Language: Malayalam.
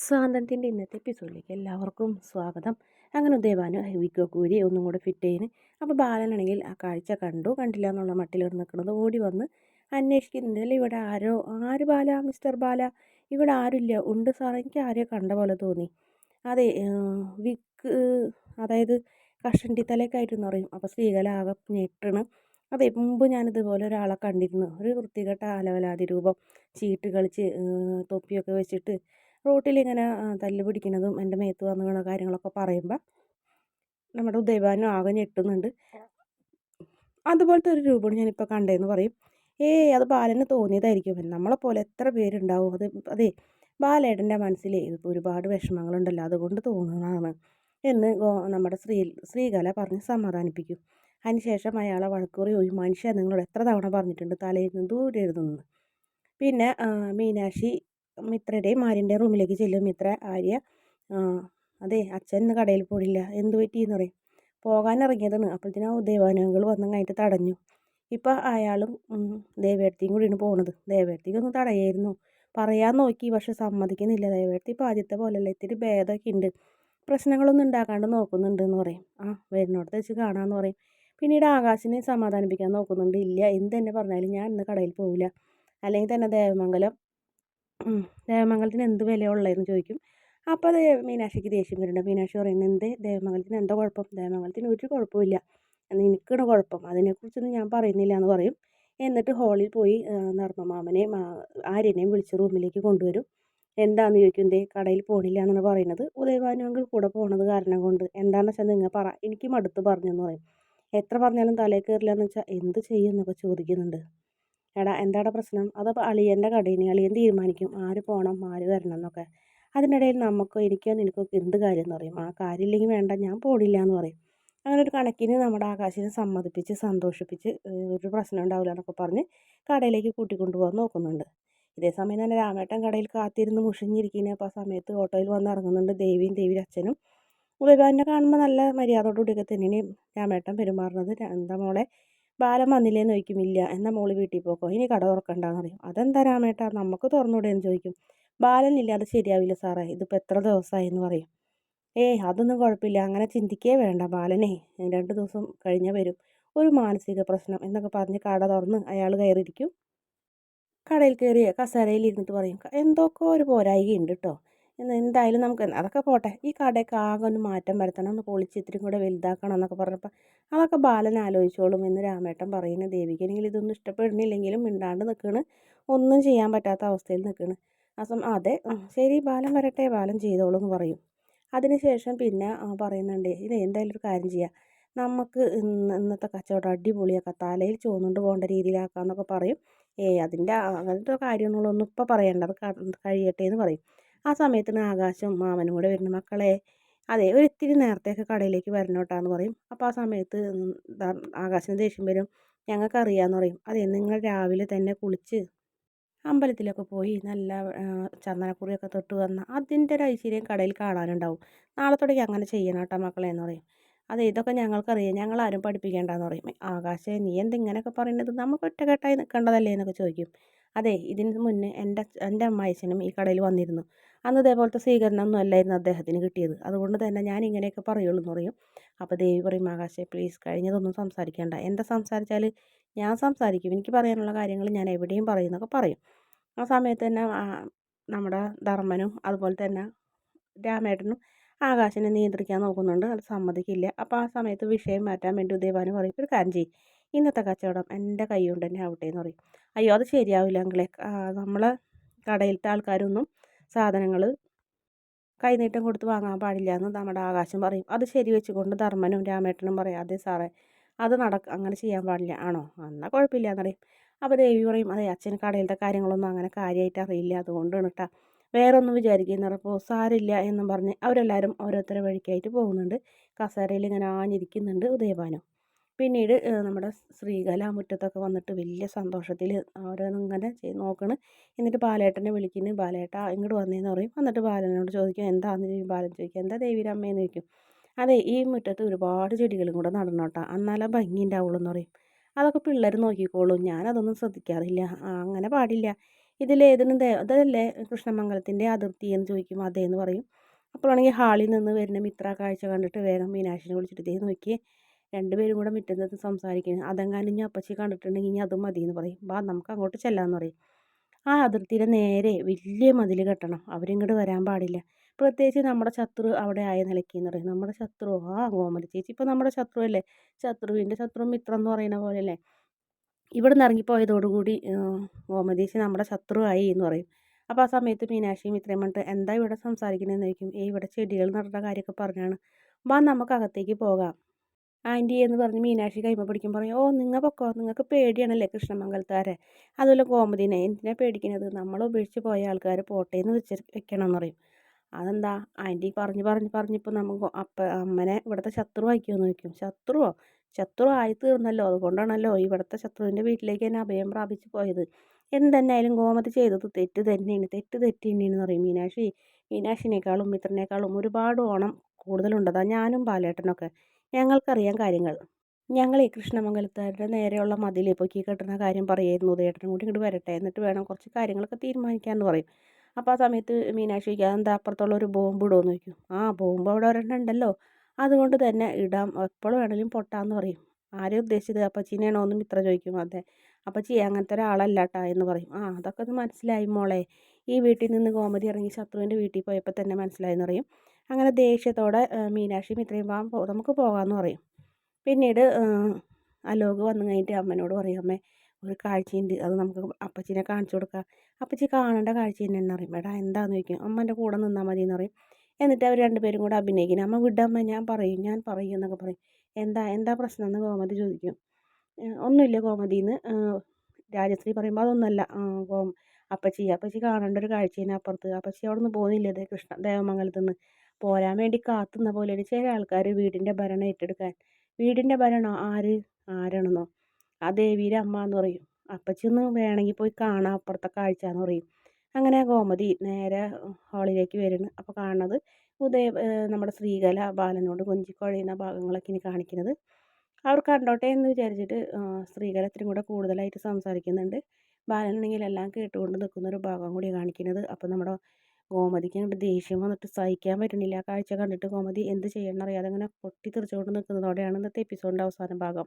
സ്വാതന്ത്ര്യത്തിന്റെ ഇന്നത്തെ എപ്പിസോഡിലേക്ക് എല്ലാവർക്കും സ്വാഗതം. അങ്ങനെ ഉദയഭാനു വിക്കോ കൂരി ഒന്നും കൂടെ ഫിറ്റ് ചെയ്യുന്നു അപ്പോൾ ബാലനാണെങ്കിൽ ആ കാഴ്ച കണ്ടു. കണ്ടില്ല എന്നുള്ള മട്ടിൽ നിൽക്കുന്നത് ഓടി വന്ന് അന്വേഷിക്കുന്നുണ്ട്. ഇവിടെ ആരോ ആര് ബാല മിസ്റ്റർ ബാല? ഇവിടെ ആരുമില്ല. ഉണ്ട് സാർ എനിക്ക് ആരെയോ കണ്ട പോലെ തോന്നി. അതെ വിക്ക് അതായത് കഷണ്ടി തലക്കായിട്ടെന്ന് പറയും. അപ്പോൾ സ്ത്രീകളാകെ ഞെട്ടണ്. അതെ മുമ്പ് ഞാനിതുപോലെ ഒരാളെ കണ്ടിരുന്നു. ഒരു വൃത്തികെട്ട അലവലാതി രൂപം ചീട്ട് കളിച്ച് തൊപ്പിയൊക്കെ വെച്ചിട്ട് റോട്ടിലിങ്ങനെ തല്ല് പിടിക്കുന്നതും എന്റെ മേത്ത് വന്ന കാര്യങ്ങളൊക്കെ പറയുമ്പോൾ നമ്മുടെ ഉദയഭാനും ആകെ ഞെട്ടുന്നുണ്ട്. അതുപോലത്തെ ഒരു രൂപമാണ് ഞാനിപ്പോൾ കണ്ടതെന്ന് പറയും. ഏയ് അത് ബാലന് തോന്നിയതായിരിക്കും. നമ്മളെപ്പോലെ എത്ര പേരുണ്ടാവും. അത് അതെ ബാലേട്ടന്റെ മനസ്സിൽ ഒരുപാട് വിഷമങ്ങളുണ്ടല്ലോ. അതുകൊണ്ട് തോന്നുന്നതാണ് എന്ന് നമ്മുടെ ശ്രീ ശ്രീകല പറഞ്ഞ് സമാധാനിപ്പിക്കും. അതിനുശേഷം അയാളെ വഴക്കുറി പോയി മനുഷ്യ നിങ്ങളോട് എത്ര തവണ പറഞ്ഞിട്ടുണ്ട്? തലയിൽ നിന്ന് ദൂരെ എഴുതുന്നു പിന്നെ മീനാക്ഷി മിത്രയുടെയും ആര്യന്റെ റൂമിലേക്ക് ചെല്ലും മിത്ര ആര്യ അതെ അച്ഛൻ ഇന്ന് കടയിൽ പോയില്ല. എന്ത് പറ്റിയെന്ന് പറയും. പോകാൻ ഇറങ്ങിയതാണ്. അപ്പോഴത്തേനും ദേവാനുകൾ വന്നു കഴിഞ്ഞിട്ട് തടഞ്ഞു. ഇപ്പം അയാളും ദേവേടത്തിയും കൂടിയാണ് പോണത്. ദേവേടത്തിക്ക് ഒന്ന് തടയായിരുന്നു. പറയാൻ നോക്കി പക്ഷെ സമ്മതിക്കുന്നില്ല. ദേവേടത്തി ഇപ്പം ആദ്യത്തെ പോലെയല്ല. ഇത്തിരി ഭേദമൊക്കെ ഉണ്ട്. പ്രശ്നങ്ങളൊന്നും ഉണ്ടാക്കാണ്ട് നോക്കുന്നുണ്ട് എന്ന് പറയും. ആ വരുന്നിടത്ത് വെച്ച് കാണാമെന്ന് പറയും. പിന്നീട് ആകാശിനെ സമാധാനിപ്പിക്കാൻ നോക്കുന്നുണ്ട്. ഇല്ല എന്ത് തന്നെ പറഞ്ഞാലും ഞാൻ ഇന്ന് കടയിൽ പോവില്ല. അല്ലെങ്കിൽ തന്നെ ദേവമംഗലം ദേവമംഗലത്തിന് എന്ത് വിലയുള്ളതെന്ന് ചോദിക്കും. അപ്പോൾ അത് മീനാക്ഷിക്ക് ദേഷ്യം വരുന്നുണ്ട്. മീനാക്ഷി പറയുന്നത് എന്ത്? ദേവമംഗലത്തിന് എന്താ കുഴപ്പം? ദേവമംഗലത്തിന് ഒരു കുഴപ്പമില്ല നിനക്കാണ് കുഴപ്പം. അതിനെക്കുറിച്ചൊന്നും ഞാൻ പറയുന്നില്ല എന്ന് പറയും. എന്നിട്ട് ഹാളിൽ പോയി നർമ്മമാമനെയും ആര്യനെയും വിളിച്ച് റൂമിലേക്ക് കൊണ്ടുവരും. എന്താന്ന് ചോദിക്കും എന്തേ കടയിൽ പോണില്ല എന്നാണ് പറയുന്നത്. ഉദയഭാനുവെങ്കിൽ കൂടെ പോണത് കാരണം കൊണ്ട്. എന്താണെന്ന് വെച്ചാൽ നിങ്ങൾ പറ. എനിക്ക് മടുത്ത് പറഞ്ഞെന്ന് പറയും. എത്ര പറഞ്ഞാലും തലേ കയറില്ല എന്ന് വെച്ചാൽ എന്ത് ചെയ്യും എന്നൊക്കെ ചോദിക്കുന്നുണ്ട്. എടാ എന്താടാ പ്രശ്നം? അതപ്പോൾ അളിയന്റെ കടയിന് അളിയൻ തീരുമാനിക്കും. ആര് പോകണം ആര് വരണം എന്നൊക്കെ. അതിനിടയിൽ നമുക്കോ എനിക്കോ നിനക്കോ എന്ത് കാര്യം എന്ന് പറയും. ആ കാര്യമില്ലെങ്കിൽ വേണ്ട ഞാൻ പോടില്ല എന്ന് പറയും. അങ്ങനെ ഒരു കണക്കിന് നമ്മുടെ ആകാശിനെ സമ്മതിപ്പിച്ച് സന്തോഷിപ്പിച്ച് ഒരു പ്രശ്നം ഉണ്ടാവില്ല എന്നൊക്കെ പറഞ്ഞ് കടയിലേക്ക് കൂട്ടിക്കൊണ്ടുപോകാൻ നോക്കുന്നുണ്ട്. ഇതേ സമയം തന്നെ രാമേട്ടൻ കടയിൽ കാത്തിരുന്ന് മുഷിഞ്ഞിരിക്കുന്നേ അപ്പോൾ ആ സമയത്ത് ഓട്ടോയിൽ വന്ന് ഇറങ്ങുന്നുണ്ട് ദേവിയും ദേവിയുടെ അച്ഛനും. ഉദയഭാനെ കാണുമ്പോൾ നല്ല മര്യാദയോടുകൂടിയൊക്കെ തന്നെയാണ് രാമേട്ടൻ പെരുമാറുന്നത്. എന്താ മോളെ ബാലൻ വന്നില്ലേന്ന് ചോദിക്കും ഇല്ല എന്നാൽ മോൾ വീട്ടിൽ പോക്കോ? ഇനി കട തുറക്കണ്ടെന്ന് പറയും. അതെന്താ രാമേട്ടാ നമുക്ക് തുറന്നൂടെയെന്ന് ചോദിക്കും. ബാലനില്ല അത് ശരിയാവില്ല സാറേ. ഇതിപ്പോൾ എത്ര ദിവസമായി എന്ന് പറയും. ഏയ് അതൊന്നും കുഴപ്പമില്ല. അങ്ങനെ ചിന്തിക്കേ വേണ്ട ബാലനെ. രണ്ട് ദിവസം കഴിഞ്ഞാൽ വരും. ഒരു മാനസിക പ്രശ്നം എന്നൊക്കെ പറഞ്ഞ് കട തുറന്ന് അയാൾ കയറിയിരിക്കും. കടയിൽ കയറി കസേരയിൽ ഇരുന്നിട്ട് പറയും എന്തൊക്കെ ഒരു പോരായികയുണ്ട് കേട്ടോ എന്തായാലും നമുക്ക് അതൊക്കെ പോട്ടെ. ഈ കടയൊക്കെ ആകെ ഒന്ന് മാറ്റം വരുത്തണം ഒന്ന് പൊളിച്ച് ഇത്തിരി കൂടെ വലുതാക്കണം എന്നൊക്കെ പറഞ്ഞപ്പോൾ അതൊക്കെ ബാലൻ ആലോചിച്ചോളും എന്ന് രാമേട്ടൻ പറയുന്നു. ദേവികനെങ്കിൽ ഇതൊന്നും ഇഷ്ടപ്പെടുന്നില്ലെങ്കിലും മിണ്ടാണ്ട് നിൽക്കണ്. ഒന്നും ചെയ്യാൻ പറ്റാത്ത അവസ്ഥയിൽ നിൽക്കണ്. സമയം അതെ ശരി ബാലൻ വരട്ടെ ബാലൻ ചെയ്തോളൂ എന്ന് പറയും. അതിനുശേഷം പിന്നെ പറയുന്നുണ്ട് ഇത് എന്തായാലും ഒരു കാര്യം ചെയ്യാം. നമുക്ക് ഇന്നത്തെ കച്ചവടം അടിപൊളിയാക്കാം. തലയിൽ ചുവന്നുകൊണ്ട് പോകേണ്ട രീതിയിലാക്കാം എന്നൊക്കെ പറയും. ഏ അതിന്റെ അങ്ങനത്തെ കാര്യങ്ങളൊന്നും ഇപ്പോൾ പറയണ്ട. അത് കഴിയട്ടെ എന്ന് പറയും. ആ സമയത്താണ് ആകാശം മാമനും കൂടെ വരുന്നു മക്കളെ അതെ ഒരു ഇത്തിരി നേരത്തേക്ക് കടയിലേക്ക് വരണം കേട്ടോ എന്ന് പറയും. അപ്പോൾ ആ സമയത്ത് ആകാശം ദേഷ്യം വരും. ഞങ്ങൾക്കറിയാമെന്ന് പറയും. അതെ നിങ്ങൾ രാവിലെ തന്നെ കുളിച്ച് അമ്പലത്തിലൊക്കെ പോയി നല്ല ചന്ദനക്കുറിയൊക്കെ തൊട്ട് വന്ന അതിന്റെ ഒരു ഐശ്വര്യം കടയിൽ കാണാനുണ്ടാവും. നാളെ തുടങ്ങി അങ്ങനെ ചെയ്യണം കേട്ടോ മക്കളെ എന്ന് പറയും. അതെ ഇതൊക്കെ ഞങ്ങൾക്കറിയാം. ഞങ്ങളാരും പഠിപ്പിക്കേണ്ടെന്ന് പറയും. ആകാശേ നീ എന്തിങ്ങനെയൊക്കെ പറയുന്നത് നമുക്ക് ഒറ്റക്കെട്ടായി നിൽക്കേണ്ടതല്ലേ എന്നൊക്കെ ചോദിക്കും. അതെ ഇതിന് മുന്നേ എന്റെ എന്റെ അമ്മായിച്ചനും ഈ കടയിൽ വന്നിരുന്നു. അന്ന് ഇതേപോലത്തെ സ്വീകരണമൊന്നും അല്ലായിരുന്നു അദ്ദേഹത്തിന് കിട്ടിയത്. അതുകൊണ്ട് തന്നെ ഞാൻ ഇങ്ങനെയൊക്കെ പറയുള്ളൂ എന്ന് പറയും. അപ്പോൾ ദേവി പറയും ആകാശേ പ്ലീസ് കഴിഞ്ഞതൊന്നും സംസാരിക്കേണ്ട. എന്താ സംസാരിച്ചാൽ ഞാൻ സംസാരിക്കും. എനിക്ക് പറയാനുള്ള കാര്യങ്ങൾ ഞാൻ എവിടെയും പറയുന്നൊക്കെ പറയും. ആ സമയത്ത് തന്നെ നമ്മുടെ ധർമ്മനും അതുപോലെ തന്നെ രാമേട്ടനും ആകാശനെ നിയന്ത്രിക്കാൻ നോക്കുന്നുണ്ട്. അത് സമ്മതിക്കില്ല. അപ്പോൾ ആ സമയത്ത് വിഷയം മാറ്റാൻ വേണ്ടി ഉദയഭാനു പറയും ഒരു കാര്യം ചെയ്യും. ഇന്നത്തെ കച്ചവടം എന്റെ കൈ കൊണ്ട് തന്നെ ആവട്ടെ എന്ന് പറയും. അയ്യോ അത് ശരിയാവില്ല അങ്കിളെ. നമ്മളെ കടയിലത്തെ ആൾക്കാരൊന്നും സാധനങ്ങൾ കൈനീട്ടം കൊടുത്ത് വാങ്ങാൻ പാടില്ല എന്ന് നമ്മുടെ ആകാശം പറയും. അത് ശരി വെച്ചുകൊണ്ട് ധർമ്മനും രാമേട്ടനും പറയും അതെ സാറേ അത് നടക്ക അങ്ങനെ ചെയ്യാൻ പാടില്ല. ആണോ? എന്നാൽ കുഴപ്പമില്ല എന്നറിയും അപ്പോൾ ദേവി പറയും അതെ അച്ഛന് കടയിലത്തെ കാര്യങ്ങളൊന്നും അങ്ങനെ കാര്യമായിട്ട് അറിയില്ല. അതുകൊണ്ടാണ് കേട്ടോ വേറെ ഒന്നും വിചാരിക്കുന്ന അപ്പോൾ സാരില്ല എന്നും പറഞ്ഞ് അവരെല്ലാവരും ഓരോരുത്തരെ വഴിക്കായിട്ട് പോകുന്നുണ്ട്. കസേരയിൽ ഇങ്ങനെ ആഞ്ഞിരിക്കുന്നുണ്ട് ഉദയഭാനം. പിന്നീട് നമ്മുടെ ശ്രീകല മുറ്റത്തൊക്കെ വന്നിട്ട് വലിയ സന്തോഷത്തിൽ ഓരോന്നിങ്ങനെ ചെയ്ത് നോക്കണ്. എന്നിട്ട് ബാലേട്ടനെ വിളിക്കുന്നു. ബാലേട്ട ഇങ്ങോട്ട് വന്നേന്ന് പറയും. എന്നിട്ട് ബാലനോട് ചോദിക്കും എന്താന്ന് ചോദിക്കും ബാലൻ ചോദിക്കും? എന്താ ദേവിരമ്മയെന്ന് ചോദിക്കും? അതെ ഈ മുറ്റത്ത് ഒരുപാട് ചെടികളും കൂടെ നടന്നോട്ടാ എന്നാലേ ഭംഗി ഉണ്ടാവുള്ളൂ എന്ന് പറയും. അതൊക്കെ പിള്ളേർ നോക്കിക്കോളും. ഞാനതൊന്നും ശ്രദ്ധിക്കാറില്ല. അങ്ങനെ പാടില്ല. ഇതിലേതിനും ദേ അതല്ലേ കൃഷ്ണമംഗലത്തിന്റെ അതിർത്തി എന്ന് ചോദിക്കും. അതേന്ന് പറയും. അപ്പോഴാണെങ്കിൽ ഹാളിൽ നിന്ന് വരുന്ന മിത്ര കാഴ്ച കണ്ടിട്ട് വേഗം മീനാക്ഷിനെ വിളിച്ചിട്ട് ഇതേ നോക്കിയേ. രണ്ടുപേരും കൂടെ മുറ്റത്ത് സംസാരിക്കുന്നത് അതെങ്ങാനും ഞാൻ അപ്പച്ചി കണ്ടിട്ടുണ്ടെങ്കിൽ ഇനി അതും മതി എന്ന് പറയും. ബാ നമുക്ക് അങ്ങോട്ട് ചെല്ലാമെന്ന് പറയും. ആ അതിർത്തിയുടെ നേരെ വലിയ മതിൽ കെട്ടണം. അവരിങ്ങോട്ട് വരാൻ പാടില്ല. പ്രത്യേകിച്ച് നമ്മുടെ ശത്രു അവിടെ ആയ നിലയ്ക്ക് എന്ന് പറയും. നമ്മുടെ ശത്രു? ആ ഗോമതി ചേച്ചി ഇപ്പോൾ നമ്മുടെ ശത്രു അല്ലേ? ശത്രുവിന്റെ ശത്രു മിത്രം എന്ന് പറയുന്ന പോലെ അല്ലേ? ഇവിടെ നിന്ന് ഇറങ്ങിപ്പോയതോടുകൂടി ഗോമതി ചേച്ചി നമ്മുടെ ശത്രുവായി എന്ന് പറയും. അപ്പോൾ ആ സമയത്ത് മീനാക്ഷിയും ഇത്രയും പറഞ്ഞിട്ട് എന്താ ഇവിടെ സംസാരിക്കുന്നതെന്ന് ചോദിക്കും. ഏ ഇവിടെ ചെടികൾ നടന്ന കാര്യമൊക്കെ പറഞ്ഞാണ്. വാ നമുക്ക് അകത്തേക്ക് പോകാം. ആന്റി എന്ന് പറഞ്ഞ് മീനാക്ഷി കൈമ പിടിക്കും പറയും ഓ നിങ്ങൾ പൊക്കോ നിങ്ങൾക്ക് പേടിയാണല്ലേ കൃഷ്ണമംഗലത്താരെ? അതുപോലെ കോമതിനെ എന്തിനാ പേടിക്കുന്നത് നമ്മൾ ഉപേക്ഷിച്ച് പോയ ആൾക്കാർ പോട്ടെ എന്ന് വെച്ച് വെക്കണം എന്ന് പറയും. അതെന്താ? ആന്റി പറഞ്ഞ് പറഞ്ഞ് പറഞ്ഞിപ്പോൾ നമുക്ക് അപ്പ അമ്മനെ ഇവിടുത്തെ ശത്രു ആക്കിയോന്ന് ചോദിക്കും. ശത്രുവോ? ശത്രു ആയി തീർന്നല്ലോ. അതുകൊണ്ടാണല്ലോ ഇവിടുത്തെ ശത്രുവിന്റെ വീട്ടിലേക്ക് തന്നെ അഭയം പ്രാപിച്ച് പോയത്. എന്തെന്നായാലും ഗോമതി ചെയ്തത് തെറ്റ് തന്നെയാണ്. തെറ്റ് തെറ്റ് തന്നെയാണ് എന്ന് പറയും മീനാക്ഷി. മീനാക്ഷിനേക്കാളും മിത്രനേക്കാളും ഒരുപാട് ഓണം കൂടുതലുണ്ടതാ ഞാനും ബാലേട്ടനൊക്കെ. ഞങ്ങൾക്കറിയാം കാര്യങ്ങൾ. ഞങ്ങൾ ഈ കൃഷ്ണമംഗലത്താരുടെ നേരെയുള്ള മതിൽ പൊക്കി കെട്ടുന്ന കാര്യം പറയായിരുന്നു ഉദയേട്ടനും കൂടി ഇങ്ങോട്ട് വരട്ടെ. എന്നിട്ട് വേണം കുറച്ച് കാര്യങ്ങളൊക്കെ തീരുമാനിക്കാമെന്ന് പറയും. അപ്പോൾ ആ സമയത്ത് മീനാക്ഷി ചോദിക്കുക അതെന്താ അപ്പുറത്തുള്ള ഒരു ബോംബ് ഇടുമെന്ന് ചോദിക്കും. ആ ബോംബ് അവിടെ ഒരെണ്ണം ഉണ്ടല്ലോ. അതുകൊണ്ട് തന്നെ ഇടാം. എപ്പോഴും വേണമെങ്കിലും പൊട്ടാന്ന് പറയും. ആരെയും ഉദ്ദേശിച്ചത്? അപ്പച്ചീനെയാണോ എന്നും ഇത്ര ചോദിക്കും. അതെ. അപ്പച്ചി അങ്ങനത്തെ ഒരാളല്ല കേട്ടാ എന്ന് പറയും. ആ അതൊക്കെ ഒന്ന് മനസ്സിലായി മോളെ. ഈ വീട്ടിൽ നിന്ന് ഗോമതി ഇറങ്ങി ശത്രുവിന്റെ വീട്ടിൽ പോയപ്പോൾ തന്നെ മനസ്സിലായെന്ന് പറയും. അങ്ങനെ ദേഷ്യത്തോടെ മീനാക്ഷി ഇത്രയും പോകാൻ നമുക്ക് പോകാമെന്ന് പറയും. പിന്നീട് അലോക് വന്നു കഴിഞ്ഞിട്ട് അമ്മനോട് പറയും അമ്മേ ഒരു കാഴ്ചയുണ്ട് അത് നമുക്ക് അപ്പച്ചീനെ കാണിച്ചു കൊടുക്കാം. അപ്പച്ചി കാണേണ്ട കാഴ്ച തന്നെ അറിയും എടാ എന്താണെന്ന് ചോദിക്കും? അമ്മന്റെ കൂടെ നിന്നാൽ മതി എന്ന് പറയും. എന്നിട്ട് അവർ രണ്ടുപേരും കൂടെ അഭിനയിക്കുന്നത് അമ്മ വിടമ്മ ഞാൻ പറയും ഞാൻ പറയും എന്നൊക്കെ പറയും. എന്താ എന്താ പ്രശ്നം? എന്ന് ഗോമതി ചോദിക്കും. ഒന്നുമില്ല ഗോമതിന്ന് രാജശ്രീ പറയുമ്പോൾ അതൊന്നുമല്ല ഗോ അപ്പച്ചി. അപ്പച്ചി കാണേണ്ട ഒരു കാഴ്ചയാണ് അപ്പുറത്ത്. അപ്പച്ചി അവിടെ നിന്ന് പോകുന്നില്ലേ കൃഷ്ണ ദേവമംഗലത്ത് നിന്ന് പോരാൻ വേണ്ടി കാത്തുന്ന പോലെയാണ് ചില ആൾക്കാർ വീടിന്റെ ഭരണം ഏറ്റെടുക്കാൻ. വീടിന്റെ ഭരണോ? ആര്? ആരാണെന്നോ? ആ ദേവിയുടെ അമ്മ എന്ന് പറയും. അപ്പച്ചി ഒന്ന് വേണമെങ്കിൽ പോയി കാണാം അപ്പുറത്തെ കാഴ്ച എന്ന് പറയും. അങ്ങനെ ഗോമതി നേരെ ഹാളിലേക്ക് വരുന്നു. അപ്പോൾ കാണുന്നത് ഉദയ നമ്മുടെ ശ്രീകല ബാലനോട് കൊഞ്ചിക്കൊഴയുന്ന ഭാഗങ്ങളൊക്കെ ഇനി കാണിക്കുന്നത്. അവർ കണ്ടോട്ടെ എന്ന് വിചാരിച്ചിട്ട് സ്ത്രീകൾ ഇത്തിരി കൂടെ കൂടുതലായിട്ട് സംസാരിക്കുന്നുണ്ട്. ബാലനാണെങ്കിൽ എല്ലാം കേട്ടുകൊണ്ട് നിൽക്കുന്ന ഒരു ഭാഗം കൂടി കാണിക്കുന്നത്. അപ്പോൾ നമ്മുടെ ഗോമതിക്ക് അങ്ങോട്ട് ദേഷ്യം വന്നിട്ട് സഹിക്കാൻ പറ്റുന്നില്ല ആ കാഴ്ച കണ്ടിട്ട് ഗോമതി എന്ത് ചെയ്യണമെന്ന് എന്നറിയാതെ അങ്ങനെ പൊട്ടിത്തെറിച്ചുകൊണ്ട് നിൽക്കുന്നതോടെയാണ് ഇന്നത്തെ എപ്പിസോഡിന്റെ അവസാന ഭാഗം.